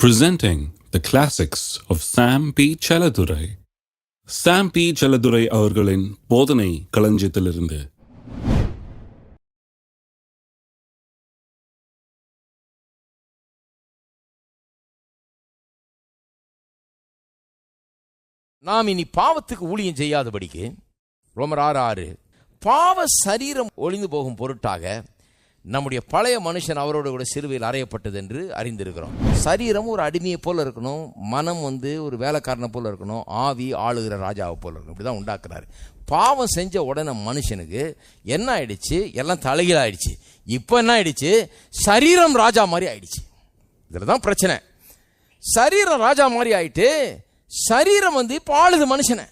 presenting the classics of Sam P. Chaladurai. Sam P. Chaladurai அவர்களின் போதனை களஞ்சியத்திலிருந்து நாம் இனி பாவத்துக்கு ஊழியம் செய்யாதபடிக்கு ரோமர் ஆறு ஆறு பாவ சரீரம் ஒளிந்து போகும் பொருட்டாக நம்முடைய பழைய மனுஷன் அவரோட கூட சிறுவையில் அறையப்பட்டது என்று அறிந்திருக்கிறோம். சரீரம் ஒரு அடிமையை போல இருக்கணும். மனம் வந்து ஒரு வேலைக்காரனை போல இருக்கணும். ஆவி ஆளுகிற ராஜாவை போல இருக்கணும். இப்படி தான் உண்டாக்குறாரு. பாவம் செஞ்ச உடனே மனுஷனுக்கு என்ன ஆயிடுச்சு? எல்லாம் தலைகீழ ஆயிடுச்சு. இப்போ என்ன ஆயிடுச்சு? சரீரம் ராஜா மாதிரி ஆயிடுச்சு. இதில் தான் பிரச்சனை. சரீரம் ராஜா மாதிரி ஆயிட்டு சரீரம் வந்து இப்போ ஆளுது மனுஷனை.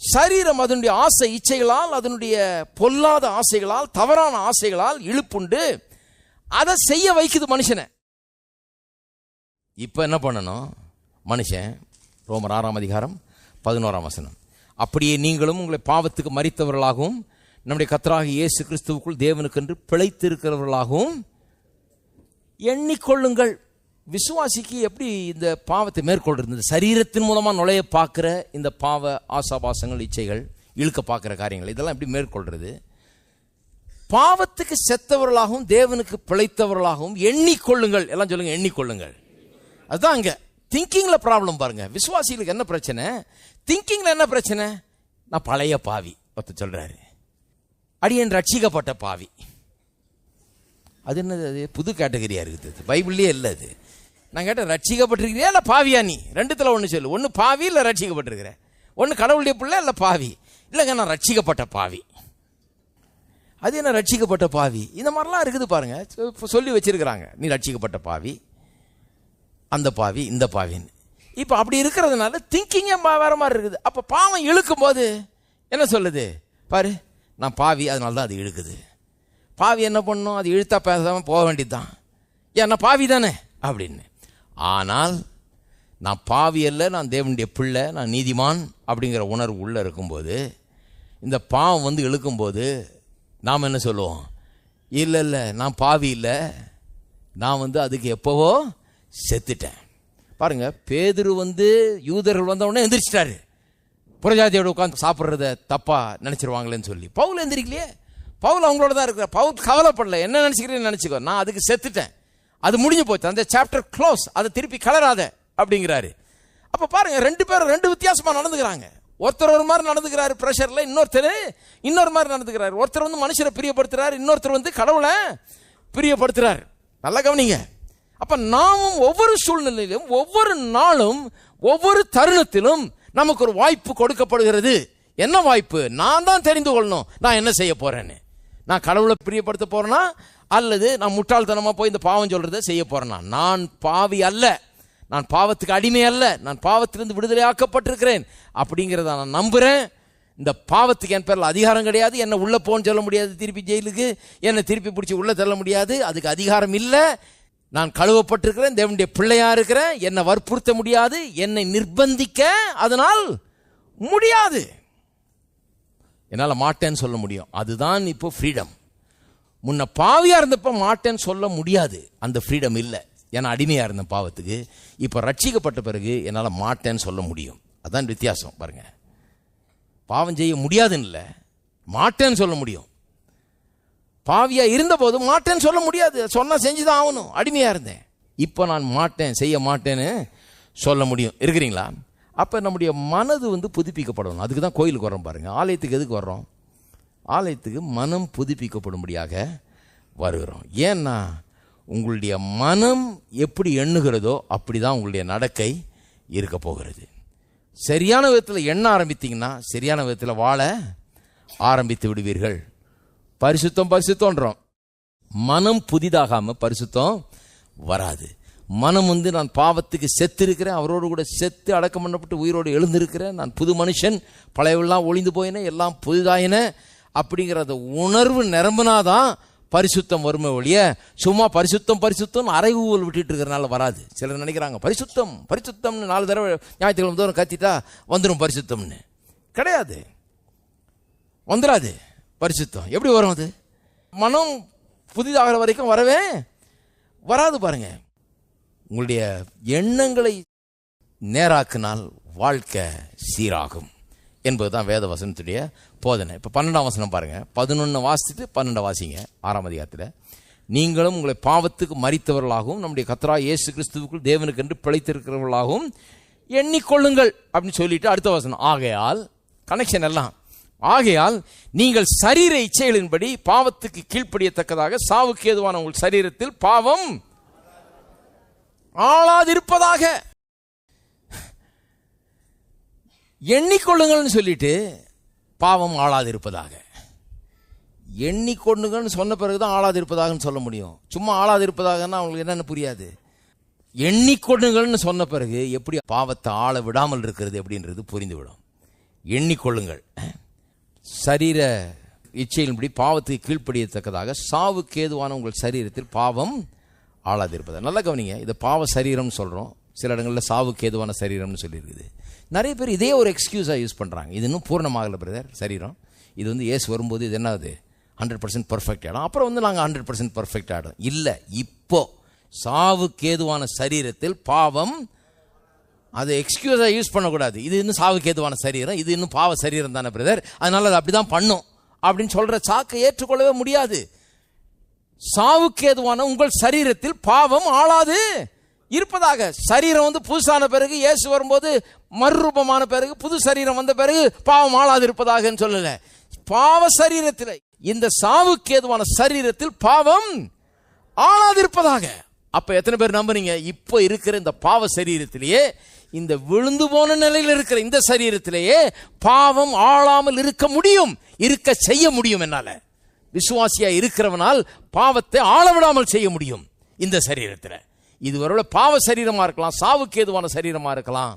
சரீரம் அதனுடைய ஆசை இச்சைகளால் அதனுடைய பொல்லாத ஆசைகளால் தவறான ஆசைகளால் இழுப்புண்டு அதை செய்ய வைக்குது மனுஷனை. இப்போ என்ன பண்ணணும்? மனுஷன் ரோமர் ஆறாம் அதிகாரம் பதினோராம் வசனம். அப்படியே நீங்களும் உங்களை பாவத்துக்கு மறித்தவர்களாகவும் நம்முடைய கத்தராக இயேசு கிறிஸ்துவுக்குள் தேவனுக்கென்று பிழைத்திருக்கிறவர்களாகவும் எண்ணிக்கொள்ளுங்கள். விசுவாசிக்கு எப்படி இந்த பாவத்தை மேற்கொள்றது? இந்த சரீரத்தின் மூலமாக நுழைய பார்க்குற இந்த பாவ ஆசாபாசங்கள் இச்சைகள் இழுக்க பார்க்குற காரியங்கள் இதெல்லாம் எப்படி மேற்கொள்றது? பாவத்துக்கு செத்தவர்களாகவும் தேவனுக்கு பிழைத்தவர்களாகவும் எண்ணிக்கொள்ளுங்கள். எல்லாம் சொல்லுங்க எண்ணிக்கொள்ளுங்கள். அதுதான் அங்கே. திங்கிங்கில் ப்ராப்ளம் பாருங்க. விசுவாசிகளுக்கு என்ன பிரச்சனை? திங்கிங்கில் என்ன பிரச்சனை? நான் பழைய பாவி ஒருத்தர் சொல்றாரு. அடியன் ரட்சிக்கப்பட்ட பாவி. அது என்னது அது? புது கேட்டகரியா இருக்குது. பைபிள்லேயே இல்லை அது. நான் கேட்டேன் ரட்சிக்கப்பட்டிருக்கிறியா இல்லை பாவியா நீ? ரெண்டுத்தில் ஒன்று சொல்லு. ஒன்று பாவி இல்லை ரட்சிக்கப்பட்டிருக்கிறேன் ஒன்று கடவுளுடைய பிள்ளை இல்லை பாவி? இல்லைங்க நான் ரட்சிக்கப்பட்ட பாவி. அது என்ன ரட்சிக்கப்பட்ட பாவி? இந்த மாதிரிலாம் இருக்குது பாருங்க. சொ- சொல்லி வச்சிருக்கிறாங்க. நீ ரட்சிக்கப்பட்ட பாவி. அந்த பாவி இந்த பாவின்னு. இப்போ அப்படி இருக்கிறதுனால திங்கிங்கே வேற மாதிரி இருக்குது. அப்போ பாவம் இழுக்கும் போது என்ன சொல்லுது? பாரு நான் பாவி அதனால தான் அது இழுக்குது. பாவி என்ன பண்ணும்? அது இழுத்தா பேசாமல் போக வேண்டியது தான் ஏன்னா பாவி தானே அப்படின்னு. ஆனால் நான் பாவி அல்ல நான் தேவனுடைய பிள்ளை நான் நீதிமான் அப்படிங்கிற உணர்வு உள்ளே இருக்கும்போது இந்த பாவம் வந்து இழுக்கும்போது நாம் என்ன சொல்லுவோம்? இல்லை இல்லை நான் பாவி இல்லை. நான் வந்து அதுக்கு எப்போவோ செத்துட்டேன். பாருங்க பேதுரு வந்து யூதர்கள் வந்தவுடனே எந்திரிச்சிட்டாரு. புறஜாதியோட உட்காந்து சாப்பிட்றத தப்பாக நினச்சிருவாங்களேன்னு சொல்லி. பவுல் எந்திரிக்கலையே. பவுல் அவங்களோட தான் இருக்கிற பவுல் கவலைப்படல. என்ன நினச்சிக்கிறேன்னு நினச்சிக்கோ. நான் அதுக்கு செத்துட்டேன். அது முடிஞ்சு போச்சு. அந்த சாப்டர் க்ளோஸ் அதை திருப்பி கலராத அப்படிங்கிறாரு. அப்போ பாருங்க ரெண்டு பேரும் ரெண்டு வித்தியாசமாக நடந்துக்கிறாங்க. ஒருத்தர் ஒரு மாதிரி நடந்துக்கிறாரு ப்ரெஷரில் இன்னொருத்தர் இன்னொரு மாதிரி நடந்துக்கிறாரு. ஒருத்தர் வந்து மனுஷரை பிரியப்படுத்துறாரு இன்னொருத்தர் வந்து கடவுளை பிரியப்படுத்துறாரு. நல்லா கவனிங்க. அப்போ நாமும் ஒவ்வொரு சூழ்நிலையிலும் ஒவ்வொரு நாளும் ஒவ்வொரு தருணத்திலும் நமக்கு ஒரு வாய்ப்பு கொடுக்கப்படுகிறது. என்ன வாய்ப்பு? நான் தான் தெரிந்து கொள்ளணும். நான் என்ன செய்ய போறேன்னு. நான் கடவுளை பிரியப்படுத்த போகிறேன்னா அல்லது நான் முட்டாள்தனமாக போய் இந்த பாவம் சொல்கிறத செய்ய போகிறேன் நான். பாவி அல்ல. நான் பாவத்துக்கு அடிமை அல்ல. நான் பாவத்திலிருந்து விடுதலையாக்கப்பட்டிருக்கிறேன். அப்படிங்கிறத நான் நம்புகிறேன் இந்த பாவத்துக்கு என் பேரில் அதிகாரம் கிடையாது. என்னை உள்ளே போன்னு சொல்ல முடியாது திருப்பி ஜெயிலுக்கு. என்னை திருப்பி பிடிச்சி உள்ளே தள்ள முடியாது. அதுக்கு அதிகாரம் இல்லை. நான் கழுவப்பட்டிருக்கிறேன். தேவனுடைய பிள்ளையாக இருக்கிறேன். என்னை வற்புறுத்த முடியாது. என்னை நிர்பந்திக்க அதனால் முடியாது. என்னால் மாட்டேன்னு சொல்ல முடியும். அதுதான் இப்போ ஃப்ரீடம் முன்ன பாவியா இருந்தப்ப மாட்டேன்னு சொல்ல முடியாது. அந்த ஃப்ரீடம் இல்லை. ஏன்னா அடிமையா இருந்த பாவத்துக்கு இப்போ ரட்சிக்கப்பட்ட பிறகு என்னால் மாட்டேன்னு சொல்ல முடியும். அதான் வித்தியாசம் பாருங்க. பாவம் செய்ய முடியாதுன்னு இல்லை. மாட்டேன்னு சொல்ல முடியும். பாவியா இருந்தபோது மாட்டேன்னு சொல்ல முடியாது. சொன்னா செஞ்சுதான் ஆகணும். அடிமையா இருந்தேன். இப்போ நான் மாட்டேன் செய்ய மாட்டேன்னு சொல்ல முடியும். இருக்கிறீங்களா? அப்போ நம்முடைய மனது வந்து புதுப்பிக்கப்படணும். அதுக்கு தான் கோயிலுக்கு வரோம் பாருங்க. ஆலயத்துக்கு எதுக்கு வர்றோம்? ஆலயத்துக்கு மனம் புதுப்பிக்கப்படும்படியாக வருகிறோம். ஏன்னா உங்களுடைய மனம் எப்படி எண்ணுகிறதோ அப்படி தான் உங்களுடைய நடக்கை இருக்க போகிறது. சரியான விதத்தில் எண்ண ஆரம்பித்தீங்கன்னா சரியான விதத்தில் வாழ ஆரம்பித்து விடுவீர்கள். பரிசுத்தம் பரிசுத்தோன்றோம். மனம் புதிதாகாமல் பரிசுத்தம் வராது. மனம் வந்து நான் பாவத்துக்கு செத்து இருக்கிறேன் அவரோடு கூட செத்து அடக்கம் பண்ணப்பட்டு உயிரோடு எழுந்திருக்கிறேன் நான் புது மனுஷன் பழையவெல்லாம் ஒளிந்து போயின எல்லாம் புதிதாயின அப்படிங்கிறத உணர்வு நிரம்பினாதான் பரிசுத்தம் வருமே ஒழிய சும்மா பரிசுத்தம் பரிசுத்தம் அரைவூல் விட்டுட்டு இருக்கிறனால வராது. சிலர் நினைக்கிறாங்க பரிசுத்தம் பரிசுத்தம்னு நாலு தடவை ஞாயிற்றுக்கிழமை தூரம் கத்திட்டா வந்துடும் பரிசுத்தம்னு. கிடையாது. வந்துடாது பரிசுத்தம். எப்படி வரும் அது? மனம் புதிதாகிற வரைக்கும் வரவே வராது பாருங்க. உங்களுடைய எண்ணங்களை நேராக்கினால் வாழ்க்கை சீராகும். என்பது தான் வேத வசனத்துடைய போதனை. இப்போ பன்னெண்டாம் வசனம் பாருங்கள் பதினொன்று வாசித்துட்டு பன்னெண்டு வாசிங்க. ஆறாம் அதிகாரத்தில். நீங்களும் உங்களை பாவத்துக்கு மறித்தவர்களாகவும் நம்முடைய கத்ரா இயேசு கிறிஸ்துவுக்குள் தேவனுக்கு என்று பிழைத்திருக்கிறவர்களாகவும் எண்ணிக்கொள்ளுங்கள். அப்படின்னு சொல்லிட்டு அடுத்த வசனம். ஆகையால் கனெக்ஷன் எல்லாம். ஆகையால் நீங்கள் சரீர இச்சைகளின்படி பாவத்துக்கு கீழ்ப்படியத்தக்கதாக சாவுக்கு ஏதுவான உங்கள் சரீரத்தில் பாவம் ஆளாதிருப்பதாக. எண்ணிக்கொள்ளுங்கள்னு சொல்லிட்டு பாவம் ஆளாதிருப்பதாக. எண்ணிக்கொள்ளுங்கள்னு சொன்ன பிறகு தான் ஆளாதிருப்பதாகன்னு சொல்ல முடியும். சும்மா ஆளாதிருப்பதாகன்னா அவங்களுக்கு என்னென்னு புரியாது. எண்ணிக்கொள்ளுங்கள்னு சொன்ன பிறகு எப்படி பாவத்தை ஆள விடாமல் இருக்கிறது அப்படின்றது புரிந்துவிடும். எண்ணிக்கொள்ளுங்கள். சரீர இச்சையின்படி பாவத்துக்கு கீழ்ப்படியத்தக்கதாக சாவுக்கு ஏதுவான உங்கள் சரீரத்தில் பாவம் ஆளாதிருப்பதா நல்லா கவனிங்க இது பாவ சரீரம்னு சொல்கிறோம் சில இடங்களில் சாவுக்கு ஏதுவான சரீரம்னு சொல்லியிருக்குது. நிறைய பேர் இதே ஒரு எக்ஸ்கியூஸாக யூஸ் பண்ணுறாங்க இது இன்னும் பூர்ணமாகலை பிரதர் சரீரம். இது வந்து ஏசு வரும்போது இது என்னது ஹண்ட்ரட் பர்சன்ட் பர்ஃபெக்ட் ஆகிடும் அப்புறம் வந்து நாங்கள் ஹண்ட்ரட் பர்சன்ட் பர்ஃபெக்ட் ஆகிடும் இல்லை இப்போ சாவுக்கு ஏதுவான சரீரத்தில் பாவம் அதை எக்ஸ்கியூஸாக யூஸ் பண்ணக்கூடாது. இது இன்னும் சாவுக்கு ஏதுவான சரீரம். இது இன்னும் பாவ சரீரம் தானே பிரதர் அதனால் அது அப்படி தான் பண்ணும். அப்படின்னு சொல்கிற சாக்கை ஏற்றுக்கொள்ளவே முடியாது. சாவுக்கு ஏதுவான உங்கள் சரீரத்தில் பாவம் ஆளாது. இருப்பதாக சரீரம் வந்து புதுசான பிறகு இயேசு வரும்போது மறுரூபமான பிறகு புது சரீரம் வந்த பிறகு பாவம் ஆளாது இருப்பதாக சொல்லல. பாவ சரீரத்தில் இந்த சாவுக்கு ஏதுவான சரீரத்தில் பாவம் ஆளாது இருப்பதாக அப்ப எத்தனை பேர் நம்புறீங்க இப்போ இருக்கிற இந்த பாவ சரீரத்திலேயே இந்த விழுந்து போன நிலையில் இருக்கிற இந்த சரீரத்திலேயே பாவம் ஆளாமல் இருக்க முடியும் இருக்க செய்ய முடியும் என்னால. விசுவாசியா இருக்கிறவனால் பாவத்தை ஆள விடாமல் செய்ய முடியும் இந்த சரீரத்தில். இது ஒருவேளை பாவ சரீரமாக இருக்கலாம் சாவுக்கு ஏதுவான சரீரமாக இருக்கலாம்.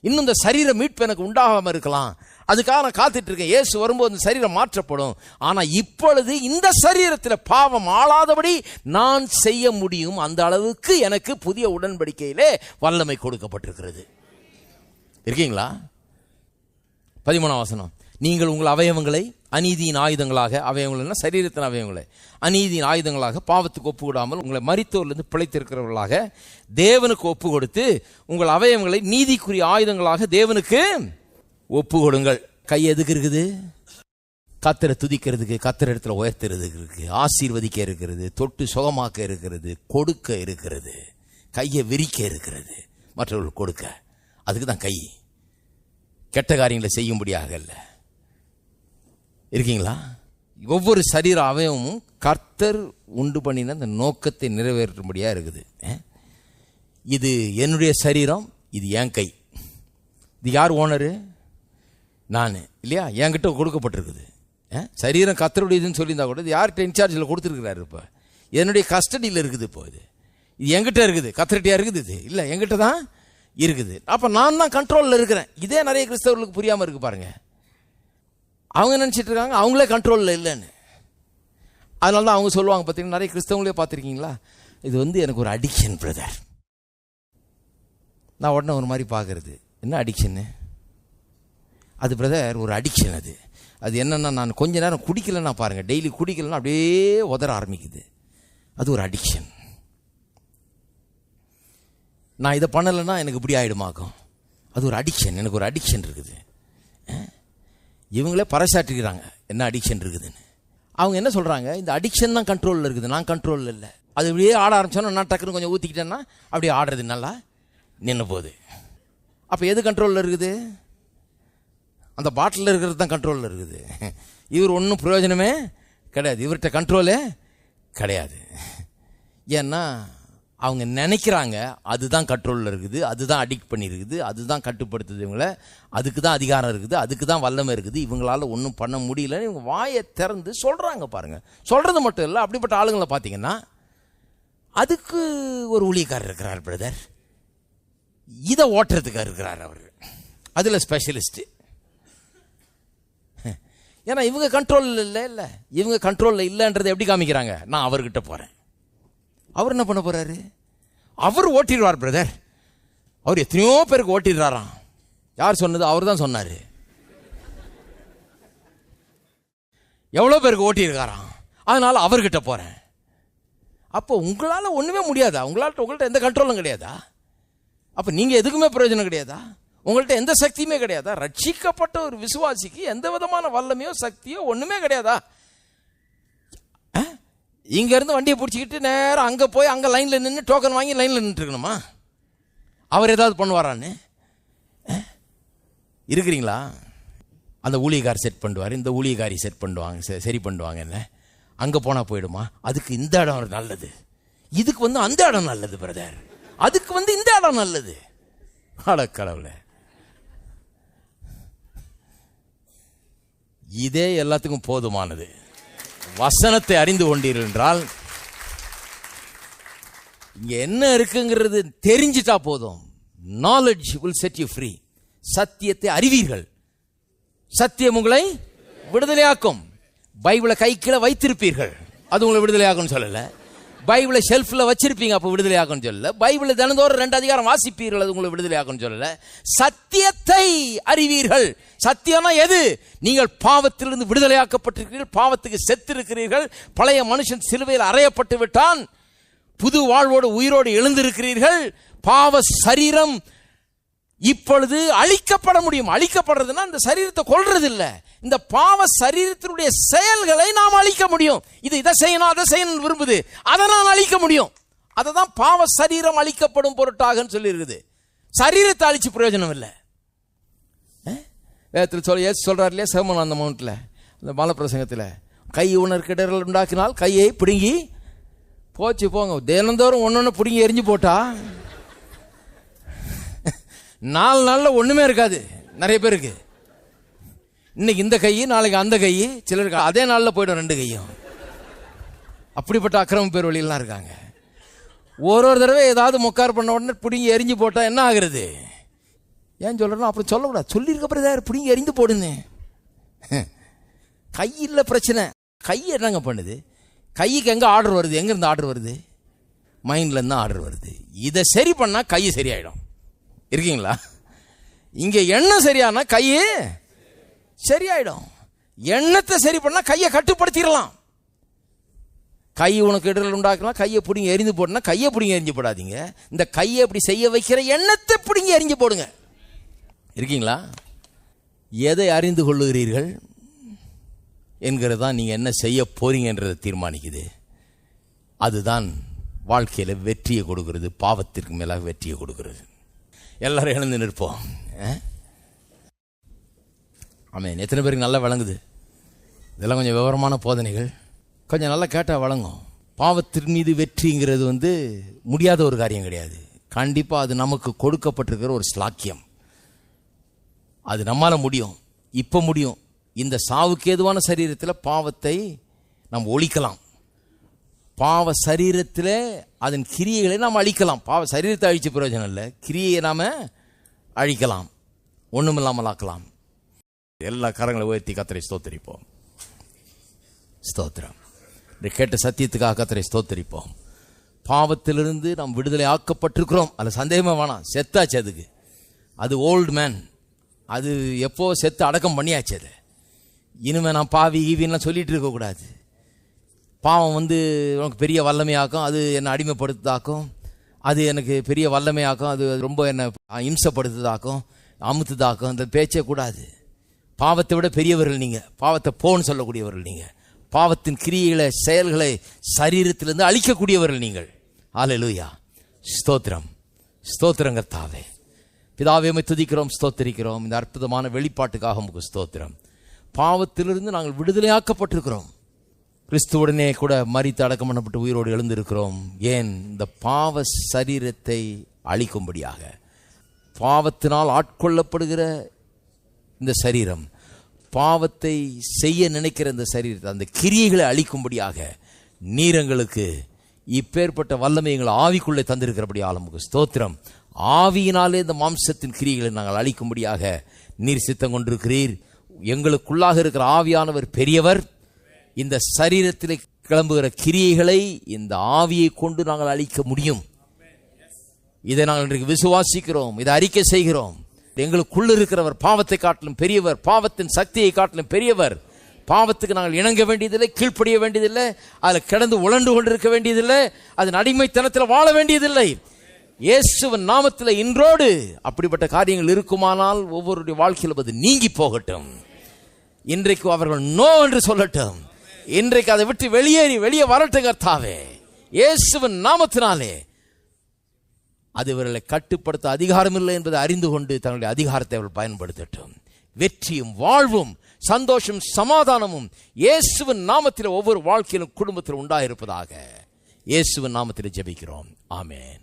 இன்னும் இந்த சரீர மீட்பு எனக்கு உண்டாகாமல் இருக்கலாம். அதுக்காக நான் காத்துட்டு இருக்கேன். இயேசு வரும்போது இந்த சரீரம் மாற்றப்படும். ஆனால் இப்பொழுது இந்த சரீரத்தில் பாவம் ஆளாதபடி நான் செய்ய முடியும். அந்த அளவுக்கு எனக்கு புதிய உடன்படிக்கையிலே வல்லமை கொடுக்கப்பட்டிருக்கிறது. இருக்கீங்களா? பதிமூணாம் வசனம். நீங்கள் உங்கள் அவயவங்களை அநீதியின் ஆயுதங்களாக அவயவங்கள்னா சரீரத்தின் அவயவங்களை அநீதியின் ஆயுதங்களாக பாவத்துக்கு ஒப்பு விடாமல் உங்களை மறித்தோர்லேருந்து பிழைத்திருக்கிறவர்களாக தேவனுக்கு ஒப்பு கொடுத்து உங்கள் அவயவங்களை நீதிக்குரிய ஆயுதங்களாக தேவனுக்கு ஒப்பு கொடுங்கள் கை எதுக்கு இருக்குது? கத்தரை துதிக்கிறதுக்கு கத்திர இடத்துல உயர்த்துறதுக்கு இருக்கு ஆசீர்வதிக்க இருக்கிறது தொட்டு சுகமாக்க இருக்கிறது கொடுக்க இருக்கிறது கையை விரிக்க இருக்கிறது. மற்றவர்கள் கொடுக்க. அதுக்கு தான் கை. கெட்ட காரியங்களை செய்யும்படியாக இல்லை இருக்கீங்களா? ஒவ்வொரு சரீர அவயவமும் கர்த்தர் உண்டு பண்ணின அந்த நோக்கத்தை நிறைவேற்றும்படியாக இருக்குது. இது என்னுடைய சரீரம் இது என் கை. இது யார் ஓனரு? நான். இல்லையா? என்கிட்ட கொடுக்கப்பட்டிருக்குது. சரீரம் கத்தருடையதுன்னு சொல்லியிருந்தா கூட இது யார்கிட்ட இன்சார்ஜில் கொடுத்துருக்குறாரு இப்போ? என்னுடைய கஸ்டடியில் இருக்குது இப்போ இது. இது என்கிட்ட இருக்குது. கத்தர்கிட்டயா இருக்குது இது? இல்லை என்கிட்ட தான் இருக்குது. அப்போ நான் தான் கண்ட்ரோலில் இருக்கிறேன். இதே நிறைய கிறிஸ்தவர்களுக்கு புரியாமல் இருக்குது பாருங்கள் அவங்க நினச்சிட்டு இருக்காங்க? அவங்களே கண்ட்ரோலில் இல்லைன்னு. அதனால தான் அவங்க சொல்லுவாங்க பார்த்தீங்கன்னா நிறைய கிறிஸ்தவங்களே பார்த்துருக்கீங்களா? இது வந்து எனக்கு ஒரு அடிக்ஷன் பிரதர் நான் உடனே ஒரு மாதிரி பார்க்கறது. என்ன அடிக்ஷன்னு அது பிரதர் ஒரு அடிக்ஷன் அது. அது என்னென்னா நான் கொஞ்ச நேரம் குடிக்கலன்னா பாருங்கள் டெய்லி குடிக்கலன்னா அப்படியே உதற ஆரம்பிக்குது. அது ஒரு அடிக்ஷன் நான் இதை பண்ணலைன்னா எனக்கு இப்படி ஆகிடுமாக்கும் அது ஒரு அடிக்ஷன் எனக்கு ஒரு அடிக்ஷன் இருக்குது. ஆ? இவங்களே பறைசாட்டிக்கிறாங்க என்ன அடிக்ஷன் இருக்குதுன்னு. அவங்க என்ன சொல்கிறாங்க இந்த அடிக்ஷன் தான் கண்ட்ரோலில் இருக்குது. நான் கண்ட்ரோலில் இல்லை. அது இப்படியே ஆட ஆரம்பிச்சோன்னா நான் டக்குன்னு கொஞ்சம் ஊற்றிக்கிட்டேன்னா அப்படியே ஆடுறது நல்லா நின்று போகுது. அப்போ எது கண்ட்ரோலில் இருக்குது? அந்த பாட்டிலில் இருக்கிறது தான் கண்ட்ரோலில் இருக்குது. இவர் ஒன்றும் பிரயோஜனமே கிடையாது. இவர்கிட்ட கண்ட்ரோலே கிடையாது. ஏன்னா அவங்க நினைக்கிறாங்க அதுதான் கண்ட்ரோலில் இருக்குது அதுதான் அடிக்ட் பண்ணியிருக்குது அதுதான் கட்டுப்படுத்துது இவங்கள அதுக்கு தான் அதிகாரம் இருக்குது அதுக்கு தான் வல்லமை இருக்குது இவங்களால ஒன்றும் பண்ண முடியலன்னு இவங்க வாயை திறந்து சொல்கிறாங்க பாருங்கள் சொல்கிறது மட்டும் இல்லை அப்படிப்பட்ட ஆளுங்களை பார்த்தீங்கன்னா அதுக்கு ஒரு ஊழியக்காரர் இருக்கிறார் பிரதர். இதை ஓட்டுறதுக்காக இருக்கிறார் அவர். அதில் ஸ்பெஷலிஸ்ட்டு ஏன்னா இவங்க கண்ட்ரோலில் இல்லை இல்லை. இவங்க கண்ட்ரோலில் இல்லைன்றதை எப்படி காமிக்கிறாங்க? நான் அவர்கிட்ட போகிறேன் அவர் என்ன பண்ண போறாரு? அவர் ஓட்டிடுவார் பிரதர் அவர் எத்தனையோ பேருக்கு ஓட்டிடுறாராம். யார் சொன்னது? அவர் தான் சொன்னார். எவ்வளோ பேருக்கு ஓட்டியிருக்காராம்? அதனால் அவர்கிட்ட போகிறேன் அப்போ உங்களால் ஒன்றுமே முடியாதா? உங்களால் உங்கள்கிட்ட எந்த கண்ட்ரோலும் கிடையாதா? அப்போ நீங்கள் எதுக்குமே பிரயோஜனம் கிடையாதா? உங்கள்கிட்ட எந்த சக்தியுமே கிடையாதா? ரட்சிக்கப்பட்ட ஒரு விசுவாசிக்கு எந்த விதமான வல்லமையோ சக்தியோ ஒன்றுமே கிடையாதா? இங்கேருந்து வண்டியை பிடிச்சிக்கிட்டு நேரம் அங்கே போய் அங்கே லைனில் நின்று டோக்கன் வாங்கி லைனில் நின்றுருக்கணுமா அவர் ஏதாவது பண்ணுவாரான்னு? இருக்கிறீங்களா? அந்த ஊழியக்கார் செட் பண்ணுவார் இந்த ஊழியக்காரி செட் பண்ணுவாங்க சரி பண்ணுவாங்க என்ன? அங்கே போனால் போயிடுமா? அதுக்கு இந்த இடம் நல்லது. இதுக்கு வந்து அந்த இடம் நல்லது பிரதர் அதுக்கு வந்து இந்த இடம் நல்லது. அடக்கடவுளை இதே எல்லாத்துக்கும் போதுமானது. வசனத்தை அறிந்து கொண்டீர்கள் என்றால் இங்கே என்ன இருக்குங்கிறது தெரிஞ்சிட்டா போதும். Knowledge will set you free சத்தியத்தை அறிவீர்கள். சத்தியம் உங்களை விடுதலையாக்கும். பைபிளை கை கீழே வைத்திருப்பீர்கள். அது உங்களை விடுதலையாகும்னு சொல்லலை. பைபிளை ஷெல்ஃபில் வச்சிருப்பீங்க அப்போ விடுதலையாக்கும்னு சொல்லல. பைபிளை தினந்தோறும் ரெண்டு அதிகாரம் வாசிப்பீர்கள் அது உங்களை விடுதலையாக்கும்னு சொல்லல. சத்தியத்தை அறிவீர்கள். சத்தியம்னா எது? நீங்கள் பாவத்திலிருந்து விடுதலையாக்கப்பட்டிருக்கிறீர்கள் பாவத்துக்கு செத்திருக்கிறீர்கள் பழைய மனுஷன் சிலுவையில் அறையப்பட்டு விட்டான் புது வாழ்வோடு உயிரோடு எழுந்திருக்கிறீர்கள் பாவ சரீரம் இப்பொழுது அழிக்கப்பட முடியும். அழிக்கப்படுறதுன்னா இந்த சரீரத்தை கொள்றது இல்லை இந்த பாவ சரீரத்தினுடைய செயல்களை நாம் அழிக்க முடியும். இது இதை செய்யணும் அதை செய்யணும் விரும்புது. அதை நான் அழிக்க முடியும். அதை தான் பாவ சரீரம் அழிக்கப்படும் பொருட்டாகன்னு சொல்லியிருக்குது. சரீரத்தை அழிச்சு பிரயோஜனம் இல்லை. வேதத்தில் சொல்ல ஏசு இல்லையா சேமன் அந்த மவுண்ட்ல அந்த மலப்பிரசங்கத்தில் கை உணர் இடர்கள் உண்டாக்கினால் கையை பிடுங்கி போச்சு போங்க. தினந்தோறும் ஒன்று ஒன்று பிடுங்கி எரிஞ்சு போட்டால் நாலு நாளில் ஒன்றுமே இருக்காது. நிறைய பேருக்கு இன்னைக்கு இந்த கை நாளைக்கு அந்த கை சிலருக்கு அதே நாளில் போயிடும் ரெண்டு கையும். அப்படிப்பட்ட அக்கிரம பேர் வழியெல்லாம் இருக்காங்க. ஒரு ஒரு தடவை ஏதாவது முக்கார் பண்ண உடனே பிடுங்கி எரிஞ்சு போட்டால் என்ன ஆகுறது? ஏன் சொல்கிறோம் அப்படி சொல்லக்கூடாது. சொல்லியிருக்க ஏதாவது பிடிங்கி எரிந்து போடுங்க கையில் பிரச்சனை. கை என்னங்க பண்ணுது? கைக்கு எங்கே ஆர்டர் வருது? எங்கேருந்து ஆர்டர் வருது? மைண்ட்லேருந்து ஆர்டர் வருது. இதை சரி பண்ணால் கை சரியாயிடும். இருக்கீங்களா? இங்கே எண்ணம் சரியானா கை சரியாயிடும். எண்ணத்தை சரி பண்ணால் கையை கட்டுப்படுத்திடலாம். கை உனக்கு இடர்கள் உண்டாக்கலாம் கையை பிடிங்கி எரிந்து போடனா கையை பிடிங்கி எரிஞ்சு போடாதீங்க. இந்த கையை அப்படி செய்ய வைக்கிற எண்ணத்தை பிடிங்கி எரிஞ்சு போடுங்க. இருக்கீங்களா? எதை அறிந்து கொள்ளுகிறீர்கள்? என்கிறது தான் நீங்கள் என்ன செய்ய போறீங்கன்றதை தீர்மானிக்குது. அதுதான் வாழ்க்கையில் வெற்றியை கொடுக்கிறது பாவத்திற்கு மேலாக வெற்றியை கொடுக்கிறது. எல்லாரும் எழுந்து நிற்போம். ஆமாம் எத்தனை பேருக்கு நல்லா விளங்குது? இதெல்லாம் கொஞ்சம் விவரமான போதனைகள். கொஞ்சம் நல்லா கேட்டால் வழங்கும் பாவத்தின் மீது வெற்றிங்கிறது வந்து முடியாத ஒரு காரியம் கிடையாது. கண்டிப்பாக அது நமக்கு கொடுக்கப்பட்டிருக்கிற ஒரு ஸ்லாக்கியம். அது நம்மால் முடியும். இப்போ முடியும். இந்த சாவுக்கு ஏதுவான சரீரத்தில் பாவத்தை நாம் ஒழிக்கலாம். பாவ சரீரத்தில் அதன் கிரியைகளை நாம் அழிக்கலாம். பாவ சரீரத்தை அழிச்ச பிரயோஜனம் இல்லை. கிரியையை நாம் அழிக்கலாம். ஒன்றுமில்லாமல் ஆக்கலாம். எல்லா கரங்களை உயர்த்தி கத்தரை ஸ்தோத்தரிப்போம். ஸ்தோத்திரம். கேட்ட சத்தியத்துக்காக கத்தரை ஸ்தோத்தரிப்போம். பாவத்திலிருந்து நாம் விடுதலை ஆக்கப்பட்டிருக்கிறோம். அதில் சந்தேகமே வேணாம். செத்தாச்சு அதுக்கு. அது ஓல்டு மேன் அது எப்போ செத்து அடக்கம் பண்ணியாச்சு அது. இனிமே நான் பாவி ஈவின்லாம் சொல்லிட்டு இருக்கக்கூடாது. பாவம் வந்து உனக்கு பெரிய வல்லமையாக்கும் அது என்னை அடிமைப்படுத்துதாக்கும் அது எனக்கு பெரிய வல்லமையாக்கும் அது ரொம்ப என்னை இம்சப்படுத்துதாக்கும் அமுத்துதாக்கும். இந்த பேச்சே கூடாது. பாவத்தை விட பெரியவர்கள் நீங்கள் பாவத்தை போன்னு சொல்லக்கூடியவர்கள் நீங்கள் பாவத்தின் கிரியைகளை செயல்களை சரீரத்திலிருந்து அழிக்கக்கூடியவர்கள் நீங்கள். ஆலலூயா ஸ்தோத்திரம். ஸ்தோத்திரங்கத்தாவே பிதாவே துதிக்கிறோம் ஸ்தோத்திரிக்கிறோம். இந்த அற்புதமான வெளிப்பாட்டுக்காக உங்களுக்கு ஸ்தோத்திரம். பாவத்திலிருந்து நாங்கள் விடுதலையாக்கப்பட்டிருக்கிறோம். கிறிஸ்துவுடனே கூட மறித்து அடக்கம் பண்ணப்பட்டு உயிரோடு எழுந்திருக்கிறோம். ஏன்? இந்த பாவ சரீரத்தை அழிக்கும்படியாக. பாவத்தினால் ஆட்கொள்ளப்படுகிற இந்த சரீரம் பாவத்தை செய்ய நினைக்கிற இந்த சரீரத்தை அந்த கிரியைகளை அழிக்கும்படியாக நீரங்களுக்கு இப்பேற்பட்ட வல்லமை எங்களை ஆவிக்குள்ளே தந்திருக்கிறபடி ஆலமுக்கு ஸ்தோத்திரம். ஆவியினாலே இந்த மாம்சத்தின் கிரியைகளை நாங்கள் அழிக்கும்படியாக நீர் சித்தம் கொண்டிருக்கிறீர். எங்களுக்குள்ளாக இருக்கிற ஆவியானவர் பெரியவர். இந்த சரீரத்திலே கிளம்புகிற கிரியைகளை இந்த ஆவியை கொண்டு நாங்கள் அழிக்க முடியும். இதை நாங்கள் இன்றைக்கு விசுவாசிக்கிறோம் இதை அறிக்கை செய்கிறோம். எங்களுக்குள்ள இருக்கிறவர் பாவத்தை காட்டிலும் பெரியவர் பாவத்தின் சக்தியை காட்டிலும் பெரியவர். பாவத்துக்கு நாங்கள் இணங்க வேண்டியதில்லை கீழ்ப்படிய வேண்டியதில்லை அதில் கிடந்து உழண்டு கொண்டிருக்க வேண்டியதில்லை அதன் அடிமைத்தனத்தில் வாழ வேண்டியதில்லை. இயேசுவின் நாமத்தில் இன்றோடு அப்படிப்பட்ட காரியங்கள் இருக்குமானால் ஒவ்வொருடைய வாழ்க்கையிலும் அது நீங்கி போகட்டும். இன்றைக்கு அவர்கள் நோ என்று சொல்லட்டும். இன்றைக்கு அதை விட்டு வெளியேறி வெளியே வரட்டு கர்த்தாவே. இயேசுவின் நாமத்தினாலே. அது இவர்களை கட்டுப்படுத்த அதிகாரம் இல்லை என்பதை அறிந்து கொண்டு தங்களுடைய அதிகாரத்தை அவர்கள் பயன்படுத்தட்டும். வெற்றியும் வாழ்வும் சந்தோஷம் சமாதானமும் இயேசுவின் நாமத்தில் ஒவ்வொரு வாழ்க்கையிலும் குடும்பத்தில் உண்டாயிருப்பதாக இயேசுவின் நாமத்தில் ஜெபிக்கிறோம். ஆமேன்.